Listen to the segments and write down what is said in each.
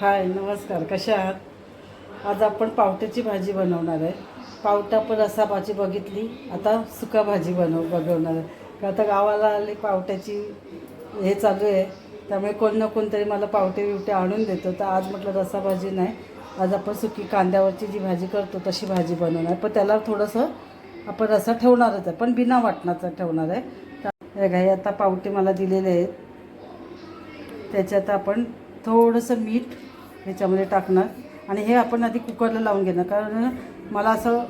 हाय नमस्कार कशा आहात? आज आपण पावट्याची भाजी बनवणार आहे. पावटा पण रसा भाजी बघितली आता सुका भाजी बनव बनवणार आहे. का आता गावाला आली पावट्याची हे चालू आहे. त्यामुळे कोण ना कोणतरी मला पावटे बिवटे आणून देतो. तर आज म्हटलं रसा भाजी नाही. आज आपण सुकी कांद्यावरची जी भाजी करतो तशी भाजी बनवणार. पण त्याला थोडंसं आपण रसा ठेवणारच आहे. पण बिना वाटणाचा ठेवणार आहे. हे घाई आता पावटे मला दिलेले आहेत. त्याच्यात आपण थोडंसं मीठ ह्याच्यामध्ये टाकणार. आणि हे आपण आधी कुकरला लावून घेणार. कारण मला असं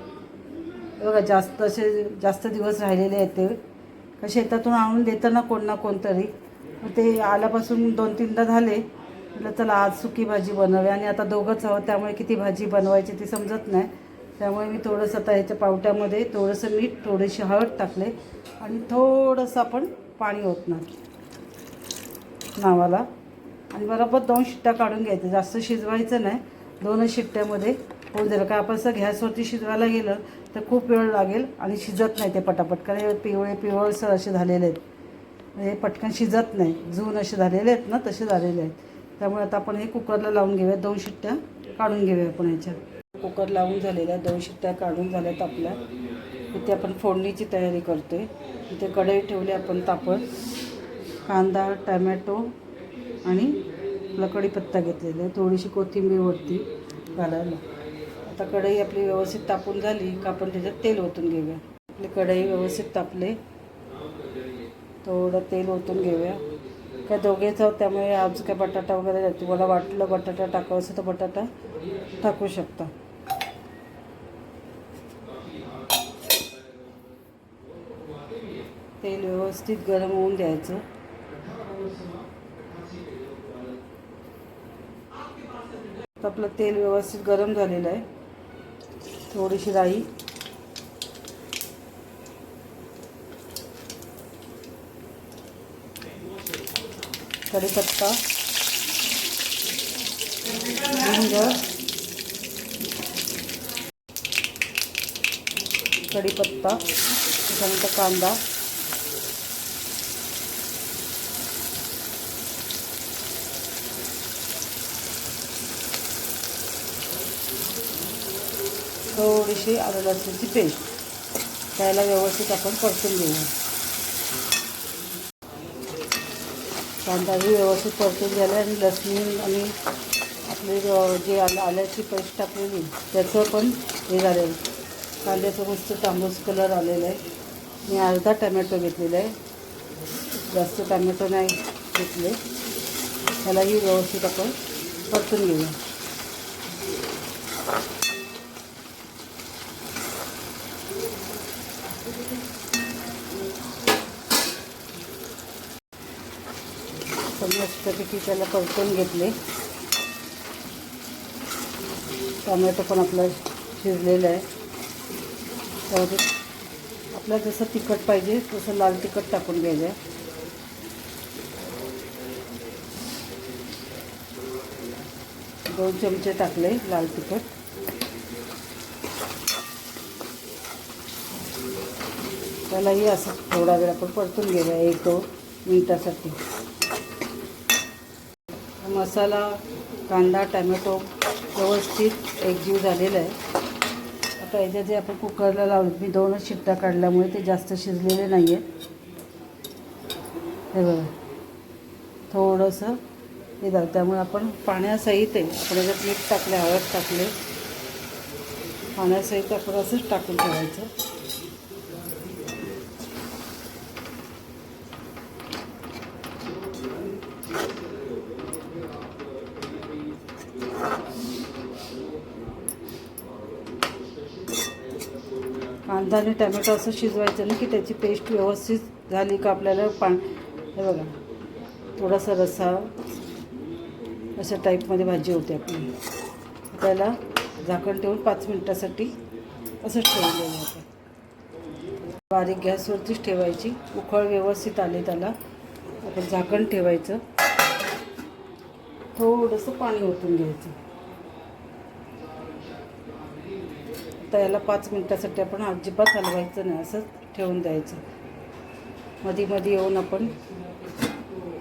बघा जास्त असे जास्त दिवस राहिलेले आहेत ते. शेतातून आणून देतं ना कोण ना कोणतरी ते आल्यापासून दोन तीनदा झाले. म्हटलं चला आज सुकी भाजी बनवूया. आणि आता दोघंच आहोत त्यामुळे किती भाजी बनवायची ती समजत नाही. त्यामुळे मी थोडंसं आता ह्याच्या पावट्यामध्ये थोडंसं मीठ थोडीशी हळद टाकले. आणि थोडंसं आपण पाणी ओतणार. नावाला. आणि बरोबर दोन शिट्ट्या काढून घ्यायचं. जास्त शिजवायचं नाही. दोनच शिट्ट्यामध्ये होऊन जाईल का आपण असं गॅसवरती शिजवायला गेलं तर खूप वेळ लागेल आणि शिजत नाही ते पटापट. कारण हे पिवळे पिवळसर असे झालेले आहेत. म्हणजे हे पटकन शिजत नाही. जून असे झालेले आहेत ना तसे झालेले आहेत. त्यामुळे आता आपण हे कुकरला लावून घेऊया. दोन शिट्ट्या काढून घेऊया आपण ह्याच्या कुकर लावून झालेल्या दोन शिट्ट्या काढून झाल्यात आपल्या. इथे आपण फोडणीची तयारी करतो आहे इथे कढई ठेवली आपण तापत. कांदा टमॅटो आणि आपला कढीपत्ता घेतलेला आहे. थोडीशी कोथिंबीर वरती घालायला. आता कढई आपली व्यवस्थित तापून झाली का आपण त्याच्यात तेल ओतून घेऊया. आपली कढई व्यवस्थित तापले. थोडं तेल ओतून घेऊया. काय दोघेच आहोत त्यामुळे आज काय बटाटा वगैरे नाही. तुम्हाला वाटलं बटाटा टाकावं तर बटाटा टाकू शकता. तेल व्यवस्थित गरम होऊन द्यायचं. आपलं तेल व्यवस्थित गरम झालेलं आहे. थोडीशी राई. कढीपत्ता. हिंग. कढीपत्ता. त्याच्यानंतर कांदा. थोडीशी आलं लसूणची पेस्ट. त्याला व्यवस्थित आपण परतून घेऊया. कांदाही व्यवस्थित परतून झाला आणि लसूण आणि आपले जे आलं आल्याची पेस्ट टाकलेली त्याचं पण हे झालेलं कांद्याचं मस्त तांबूस कलर आलेला आहे. मी अर्धा टमॅटो घेतलेला आहे. जास्त टमॅटो नाही घेतले. त्यालाही व्यवस्थित आपण परतून घेऊया. तर मस्तपैकी त्याला परतून घेतले. टमॅटो पण आपला शिजलेला आहे. त्यामध्ये आपल्याला जसं तिखट पाहिजे तसं लाल तिखट टाकून घ्यायचं आहे. दोन चमचे टाकले लाल तिखट. त्यालाही असं थोडा वेळ आपण परतून घेऊया एक दोन मिनटासाठी. मसाला कांदा टमॅटो व्यवस्थित एकजीव झालेला आहे. आता याच्यात जे आपण कुकरला लावलं मी दोनच शिट्ट्या काढल्यामुळे ते जास्त शिजलेले नाही आहेत हे बघा. थोडंसं हे झालं. त्यामुळे आपण पाण्यासहित आहे. आपण याच्यात मीठ टाकले हळद टाकले पाण्यासहित आपण असंच टाकून ठेवायचं. कांदा आणि टमॅटो असं शिजवायचं ना की त्याची पेस्ट व्यवस्थित झाली का आपल्याला पा हे बघा थोडासा रसा अशा टाईपमध्ये भाजी होते आपली. त्याला झाकण ठेवून पाच मिनटासाठी असंच ठेवलेलं होतं. बारीक गॅसवरतीच ठेवायची. उखळ व्यवस्थित आले त्याला. आपण झाकण ठेवायचं. थोडंसं पाणी ओतून घ्यायचं. आता याला पाच मिनटासाठी आपण अजिबात हलवायचं नाही असंच ठेवून द्यायचं. मधी मधी येऊन आपण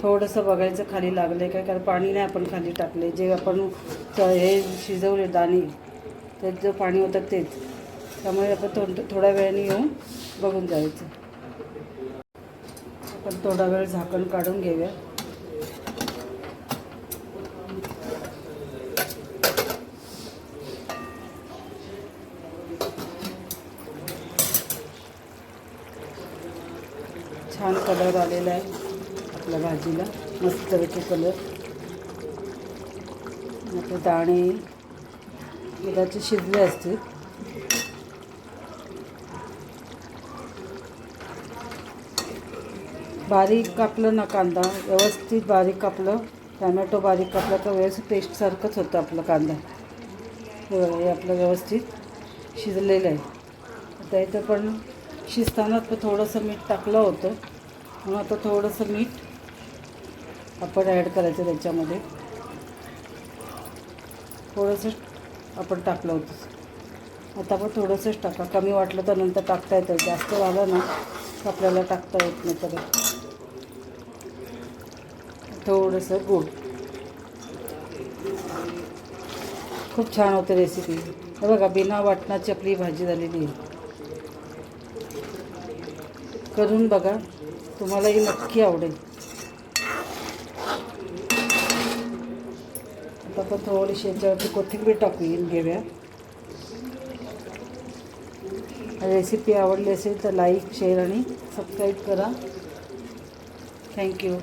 थोडंसं बघायचं खाली लागलं आहे काय कारण पाणी नाही आपण खाली टाकले जे आपण हे शिजवले दाणे त्यात जे पाणी होतं तेच. त्यामुळे आपण थोडं थोड्या वेळाने येऊन बघून जायचं. आपण थोडा वेळ झाकण काढून घेऊया. छान कलर आलेला आहे आपल्या भाजीला. मस्तपैकी कलर. आता दाणे कदाचित शिजले असतील. बारीक कापलं ना कांदा व्यवस्थित बारीक कापलं. टॅमॅटो बारीक कापलं तर व्यवस्थित पेस्टसारखंच होतं आपलं कांदा. हे हे आपलं व्यवस्थित शिजलेलं आहे. आता इथं पण शिजताना तर थोडंसं मीठ टाकलं होतं. म्हणून आता थोडंसं मीठ आपण ॲड करायचं त्याच्यामध्ये. थोडंसं आपण टाकलं होतं. आता आपण थोडंसंच टाका. कमी वाटलं तर नंतर टाकता येतं. जास्त झालं ना तर आपल्याला टाकता येत नाही तर थोडंसं गूळ. खूप छान होते रेसिपी बघा बिना वाटणाची आपली भाजी झालेली आहे. करून बघा. तुम्हालाही नक्की आवडेल. आता आपण थोडीशी याच्यावरती कोथिंबीर टाकून घेऊया. रेसिपी आवडली असेल तर लाईक शेअर आणि सबस्क्राईब करा. Thank you